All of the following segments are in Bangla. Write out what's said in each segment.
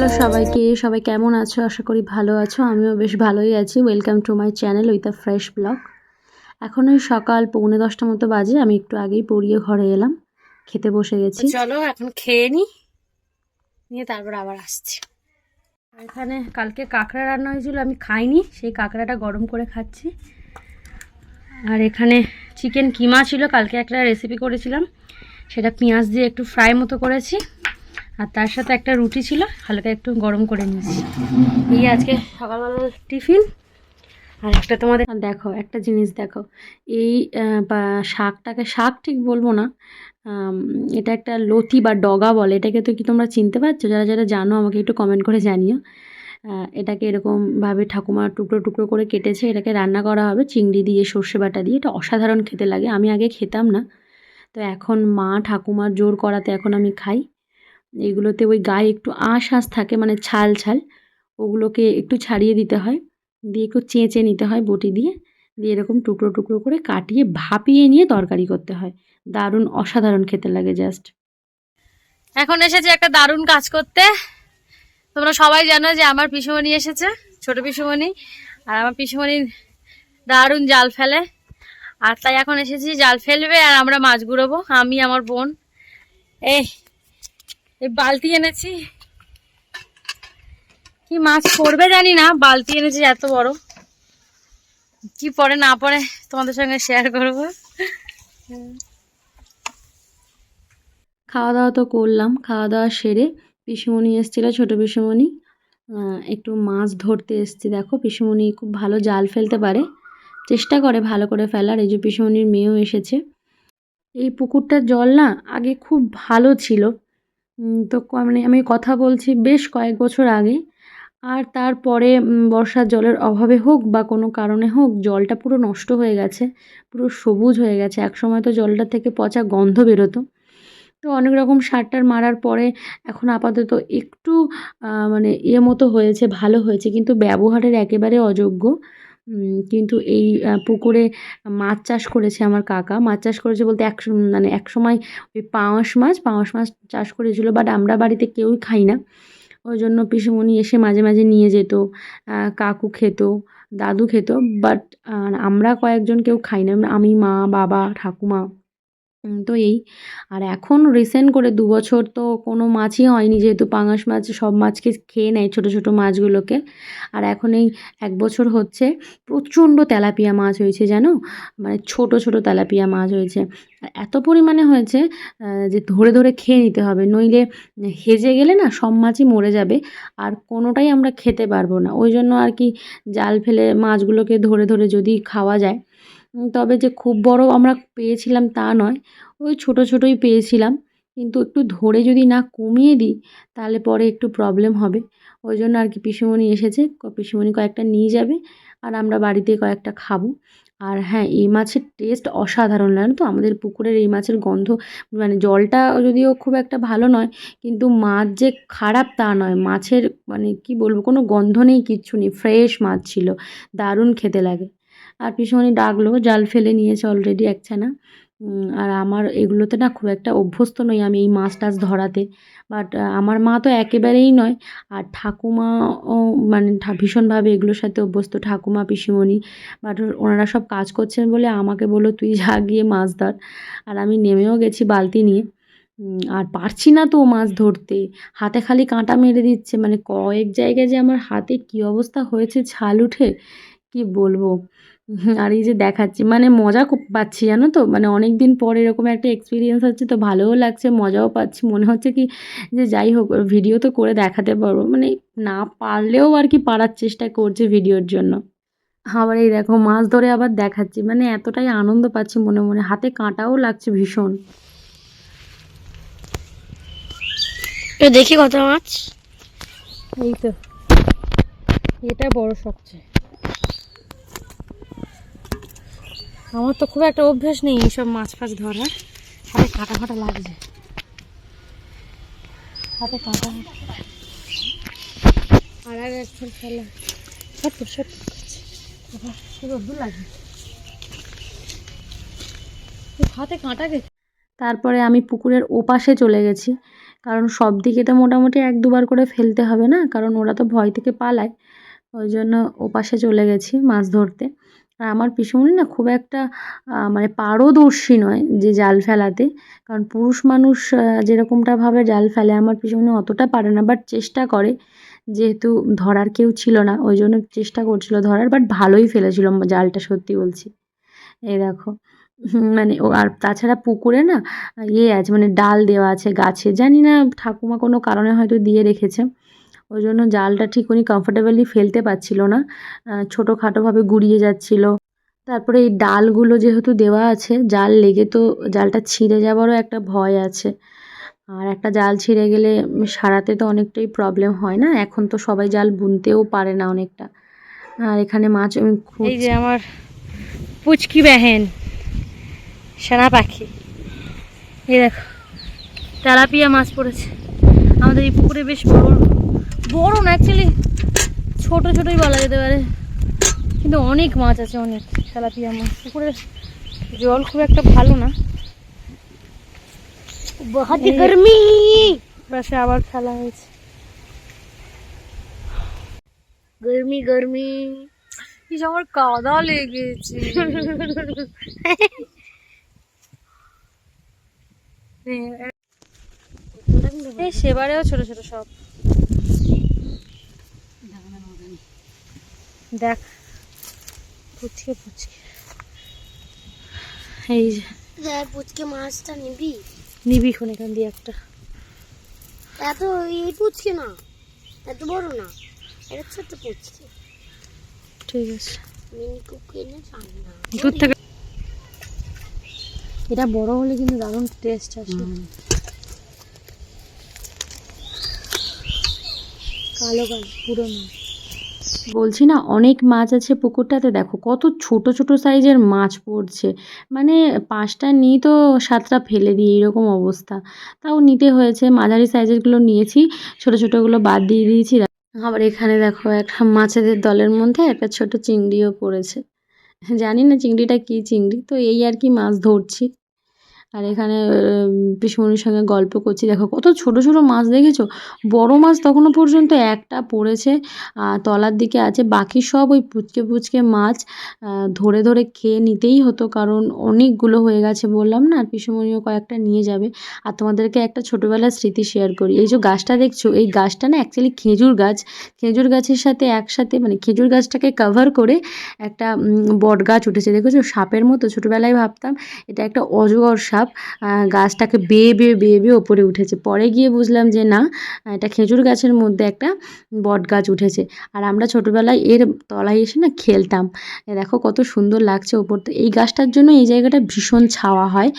হ্যালো সবাইকে, সবাই কেমন আছো? আশা করি ভালো আছো। আমিও বেশ ভালোই আছি। Welcome to my channel with a fresh blog এখন ওই সকাল পৌনে দশটা মতো বাজে। আমি একটু আগেই পড়িয়ে ঘরে এলাম। খেতে বসে গেছি। চলো এখন খেয়ে নি। নিয়ে তারপর আবার আসছি। এখানে কালকে কাঁকড়া রান্না হয়েছিল, আমি খাইনি। সেই কাঁকড়াটা গরম করে খাচ্ছি। আর এখানে চিকেন কিমা ছিল, কালকে একটা রেসিপি করেছিলাম। সেটা পেঁয়াজ দিয়ে একটু ফ্রাই মতো করেছি। আর তার সাথে একটা রুটি ছিল, হালকা একটু গরম করে নিয়েছি। এই আজকে সকালবেলা টিফিন। আর একটা তোমাদের দেখো, একটা জিনিস দেখো। এই শাকটাকে, শাক ঠিক বলব না এটা একটা লতি বা ডগা বলে। এটাকে তো কি তোমরা চিনতে পারছ? যারা যারা জানো, আমাকে একটু কমেন্ট করে জানিও। এটাকে এরকমভাবে ঠাকুমা টুকরো টুকরো করে কেটেছে। এটাকে রান্না করা হবে চিংড়ি দিয়ে, সর্ষে বাটা দিয়ে। এটা অসাধারণ খেতে লাগে। আমি আগে খেতাম না। তো এখন মা ঠাকুমার জোর করাতে এখন আমি খাই। এগুলোতে ওই গায়ে একটু আঁশ আঁশ থাকে মানে ছাল ছাল, ওগুলোকে একটু ছাড়িয়ে দিতে হয়। দিয়ে একটু চেঁচে নিতে হয় বটি দিয়ে। দিয়ে এরকম টুকরো টুকরো করে কাটিয়ে ভাপিয়ে নিয়ে তরকারি করতে হয়। দারুণ অসাধারণ খেতে লাগে জাস্ট। এখন এসেছে একটা দারুণ কাজ করতে। তোমরা সবাই জানো যে আমার পিসুমণি এসেছে, ছোট পিসুমণি, আর আমার পিসুমণি দারুণ জাল ফেলে। আর তাই এখন এসেছি জাল ফেলবে আর আমরা মাছ গুড়োবো, আমি, আমার বোন। এই এই বালতি এনেছি। কি মাছ পড়বে জানি না, বালতি এনেছি এত বড়। কি পরে না পড়ে তোমাদের সঙ্গে শেয়ার করব। খাওয়া দাওয়া তো করলাম, খাওয়া দাওয়া সেরে পিসুমণি এসেছিল, ছোটো পিসুমণি। একটু মাছ ধরতে এসছে, দেখো পিসুমণি খুব ভালো জাল ফেলতে পারে। চেষ্টা করে ভালো করে ফেলার, এই যে পিসুমণির মেয়েও এসেছে। এই পুকুরটার জল না আগে খুব ভালো ছিল। তো মানে আমি কথা বলছি বেশ কয়েক বছর আগে। আর তারপরে বর্ষার জলের অভাবে হোক বা কোনো কারণে হোক, জলটা পুরো নষ্ট হয়ে গেছে, পুরো সবুজ হয়ে গেছে। একসময় তো জলটা থেকে পচা গন্ধ বেরোতো। তো অনেক রকম সারটার মারার পরে এখন আপাতত একটু মানে এ মতো হয়েছে, ভালো হয়েছে। কিন্তু ব্যবহারের একেবারে অযোগ্য। কিন্তু এই পুকুরে মাছ চাষ করেছে আমার কাকা। মাছ চাষ করেছে বলতে এক মানে এক সময় ওই পাওয়াশ মাছ পাওয়াশ মাছ চাষ করেছিল বাট আমরা বাড়িতে কেউই খাই না। ওই জন্য পিসুমণি এসে মাঝে মাঝে নিয়ে যেত কাকু খেত, দাদু খেত বাট আমরা কয়েকজন কেউ খাই না। আমি মা, বাবা, ঠাকুমা। তো এই। আর এখন রিসেন্ট করে দু বছর তো কোনো মাছই হয়নি, যেহেতু পাঙাশ মাছ, সব মাছকে খেয়ে নেয় ছোটো ছোটো মাছগুলোকে। আর এখন এই এক বছর হচ্ছে প্রচণ্ড তেলাপিয়া মাছ হয়েছে, জানো? মানে ছোট ছোট তেলাপিয়া মাছ হয়েছে। আর এত পরিমাণে হয়েছে যে ধরে ধরে খেয়ে নিতে হবে। নইলে হেজে গেলে না সব মাছই মরে যাবে, আর কোনোটাই আমরা খেতে পারব না। ওই জন্য আর কি জাল ফেলে মাছগুলোকে ধরে ধরে যদি খাওয়া যায় তবে যে খুব বড় আমরা পেয়েছিলাম তা নয়, ওই ছোট ছোটই পেয়েছিলাম। কিন্তু একটু ধরে যদি না কমিয়ে দিই, তাহলে পরে একটু প্রবলেম হবে। ওই জন্য আর কি পিসিমণি এসেছে পিসিমণি কয়েকটা নিয়ে যাবে আর আমরা বাড়িতে কয়েকটা খাব। আর হ্যাঁ এই মাছের টেস্ট অসাধারণ লাগে তো? আমাদের পুকুরের এই মাছের গন্ধ মানে জলটা যদিও খুব একটা ভালো নয়, কিন্তু মাছ যে খারাপ তা নয়। মাছের মানে কি বলব, কোনো গন্ধ নেই, কিচ্ছু নেই। ফ্রেশ মাছ ছিল, দারুণ খেতে লাগে। আর পিসিমণি ডাকলো জাল ফেলে নিয়েছে অলরেডি একছানা উম, আর আমার এগুলোতে না খুব একটা অভ্যস্ত নই আমি এই মাছ টাছ ধরাতে। বাট আমার মা তো একেবারেই নয়। আর ঠাকুমা ও মানে ভীষণভাবে এগুলোর সাথে অভ্যস্ত ঠাকুমা পিসিমণি। বাট ওনারা সব কাজ করছেন বলে আমাকে বলল তুই যা গিয়ে মাছ ধর। আর আমি নেমেও গেছি বালতি নিয়ে। আর পারছি না তো মাছ ধরতে। হাতে খালি কাঁটা মেরে দিচ্ছে। মানে কয়েক জায়গায় যে আমার হাতে কী অবস্থা হয়েছে ছাল উঠে কি বলব? আর এই যে দেখাচ্ছি মানে মজা খুব পাচ্ছি জানো তো? মানে অনেক দিন পর এরকম একটা এক্সপিরিয়েন্স হচ্ছে তো ভালোও লাগছে মজাও পাচ্ছি। মনে হচ্ছে কি যে যাই হোক ভিডিও তো করে দেখাতে পারব। মানে না পারলেও আর কি পারার চেষ্টা করছে ভিডিওর জন্য। আবার এই দেখো মাছ ধরে আবার দেখাচ্ছি মানে এতটাই আনন্দ পাচ্ছি মনে মনে। হাতে কাঁটাও লাগছে ভীষণ। দেখি কত মাছ। এই তো। এটা বড় সবচেয়ে আমার তো খুব একটা অভ্যাস নেই এইসব মাছ ফাছ ধরার। হাতে কাটা ফাটা লাগছে। হাতে কাটা আর আগে একজন ফেলা হাতে কাঁটা গেছে তারপরে আমি পুকুরের ওপাশে চলে গেছি। কারণ সব দিকে তো মোটামুটি এক দুবার করে ফেলতে হবে না? কারণ ওরা তো ভয় থেকে পালায়। ওই জন্য ওপাশে চলে গেছি মাছ ধরতে। আর আমার পিসুমণি না খুব একটা মানে পারদর্শী নয় যে জাল ফেলাতে। কারণ পুরুষ মানুষ আহ, যেরকমটা ভাবে জাল ফেলে আমার পিসুমণি অতটা পারে না। বাট চেষ্টা করে যেহেতু ধরার কেউ ছিল না ওই জন্য চেষ্টা করছিল ধরার বাট ভালোই ফেলেছিল জালটা সত্যি বলছি। এই দেখো মানে ও আর তাছাড়া পুকুরে না ইয়ে আছে মানে ডাল দেওয়া আছে গাছে। জানি না ঠাকুমা কোনো কারণে হয়তো দিয়ে রেখেছে। ওই জন্য জালটা ঠিক উনি কমফোর্টেবলি ফেলতে পারছিল না। ছোটোখাটোভাবে গুড়িয়ে যাচ্ছিল। তারপরে এই ডালগুলো যেহেতু দেওয়া আছে, জাল লেগে তো জালটা ছিঁড়ে যাওয়ারও একটা ভয় আছে। আর একটা জাল ছিঁড়ে গেলে সারাতে তো অনেকটাই প্রবলেম হয় না? এখন তো সবাই জাল বুনতেও পারে না অনেকটা। আর এখানে মাছ আমি এই যে আমার পুচকি বেহেন, সোনা পাখি। এই দেখো, তেলাপিয়া মাছ পড়েছে। আমাদের এই পুকুরে বেশ বড়। বড় না অ্যাকচুয়ালি ছোট ছোটই বলা যেতে পারে। কিন্তু অনেক মাছ আছে অনেক তেলাপিয়া মাছ। পুকুরের জল খুব একটা ভালো না। গরমি। আবার হয়েছে। গরমি গরমি। কিছু আমার কাদা লেগেছে। সেবারেও ছোট ছোট সব। দেখ পুচকে পুচকে। এই যে দেখ পুচকে মাছটা নিবি? নিবি খুন এখান দিয়ে একটা। এত এই পুচকে না এত বড় না এটা ছোট পুচকে। ঠিক আছে। মিনি কুকুর না জানি না দূর থেকে এটা বড় হলে কিন্তু দারুণ টেস্ট আছে কালো কালো পুরনো। বলছি না, অনেক মাছ আছে পুকুরটাতে, দেখো কত ছোট ছোট সাইজের মাছ পড়ছে। মানে পাঁচটা নিই তো সাতটা ফেলে দিই, এরকম অবস্থা। তাও নিতে হয়েছে, মাঝারি সাইজেরগুলো নিয়েছি, ছোট ছোটোগুলো বাদ দিয়ে দিয়েছি। আবার এখানে দেখো একটা মাছেদের দলের মধ্যে একটা ছোট চিংড়িও পড়েছে। জানি না চিংড়িটা কী চিংড়ি, তো এই আর কি মাছ ধরছি। আর এখানে পিসমণির সঙ্গে গল্প করছি। দেখো কত ছোট ছোট মাছ দেখেছ? বড় মাছ তখনও পর্যন্ত একটা পড়েছে তলার দিকে আছে। বাকি সব ওই পুচকে পুচকে মাছ ধরে ধরে খেয়ে নিতেই হতো, কারণ অনেকগুলো হয়ে গেছে বললাম না, আর পিসুমণিও কয়েকটা নিয়ে যাবে। আর তোমাদেরকে একটা ছোটোবেলার স্মৃতি শেয়ার করি। এই যে গাছটা দেখছ, এই গাছটা না অ্যাকচুয়ালি খেজুর গাছ। খেজুর গাছের সাথে একসাথে মানে খেজুর গাছটাকে কভার করে একটা বট গাছ উঠেছে। দেখেছ? সাপের মতো, ছোটোবেলায় ভাবতাম, এটা একটা অজগর সাপ। আহ, গাছটাকে বেয়ে বেয়ে বেয়ে বেয়ে ওপরে উঠেছে। পরে গিয়ে বুঝলাম যে না এটা খেজুর গাছের মধ্যে একটা বট গাছ উঠেছে। আর আমরা ছোটোবেলায় এর তলায় এসে না খেলতাম। দেখো কত সুন্দর লাগছে ওপর। এই গাছটার জন্য এই জায়গাটা ভীষণ ছাওয়া হয়।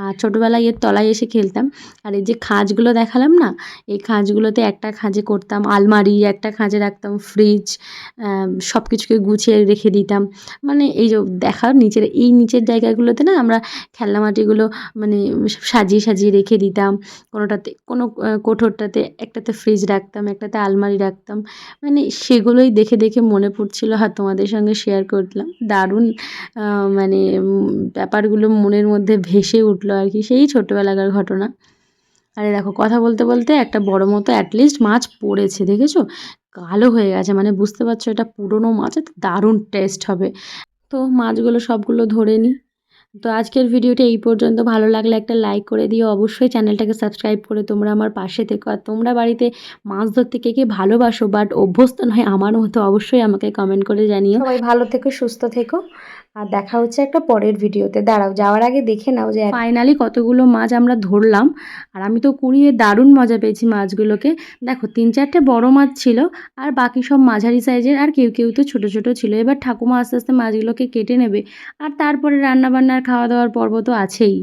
আর ছোটোবেলায় এর তলায় এসে খেলতাম। আর এই যে খাঁজগুলো দেখালাম না এই খাঁজগুলোতে একটা খাঁজে করতাম আলমারি একটা খাঁজে রাখতাম ফ্রিজ সব কিছুকে গুছিয়ে রেখে দিতাম। মানে এই যে দেখার নিচের এই নিচের জায়গাগুলোতে না আমরা খেলনা মাটিগুলো মানে সাজিয়ে সাজিয়ে রেখে দিতাম। কোনোটাতে, কোনো কোঠরটাতে, একটাতে ফ্রিজ রাখতাম, একটাতে আলমারি রাখতাম। মানে সেগুলোই দেখে দেখে মনে পড়ছিল আর তোমাদের সঙ্গে শেয়ার করলাম। দারুণ মানে ব্যাপারগুলো মনের মধ্যে ভেসে উঠল আর কি, সেই ছোটোবেলাকার ঘটনা। আরে দেখো, কথা বলতে বলতে একটা বড় মতো অ্যাটলিস্ট মাছ পড়েছে, দেখেছ? কালো হয়ে গেছে মানে বুঝতে পারছ, এটা পুরনো মাছ দারুণ টেস্ট হবে। তো মাছগুলো সবগুলো ধরে নিই তো আজকের ভিডিওটি এই পর্যন্ত। ভালো লাগলে একটা লাইক করে দিও। অবশ্যই চ্যানেলটাকে সাবস্ক্রাইব করে তোমরা আমার পাশে থেকো। আর তোমরা বাড়িতে মাছ ধরতে কে কে ভালোবাসো বাট অভ্যস্ত নয় আমার মতো অবশ্যই আমাকে কমেন্ট করে জানিও। ভালো থেকো, সুস্থ থেকো। আর দেখা হচ্ছে একটা পরের ভিডিওতে। দাঁড়াও যাওয়ার আগে দেখে নাও যে ফাইনালি কতগুলো মাছ আমরা ধরলাম। আর আমি তো কুড়িয়ে দারুণ মজা পেয়েছি মাছগুলোকে। দেখো তিন চারটে বড় মাছ ছিল আর বাকি সব মাঝারি সাইজের আর কেউ কেউ তো ছোট ছোট ছিল। এবার ঠাকুমা আস্তে আস্তে মাছগুলোকে কেটে নেবে। আর তারপরে রান্নাবান্নার খাওয়া দাওয়ার পর্ব তো আছেই।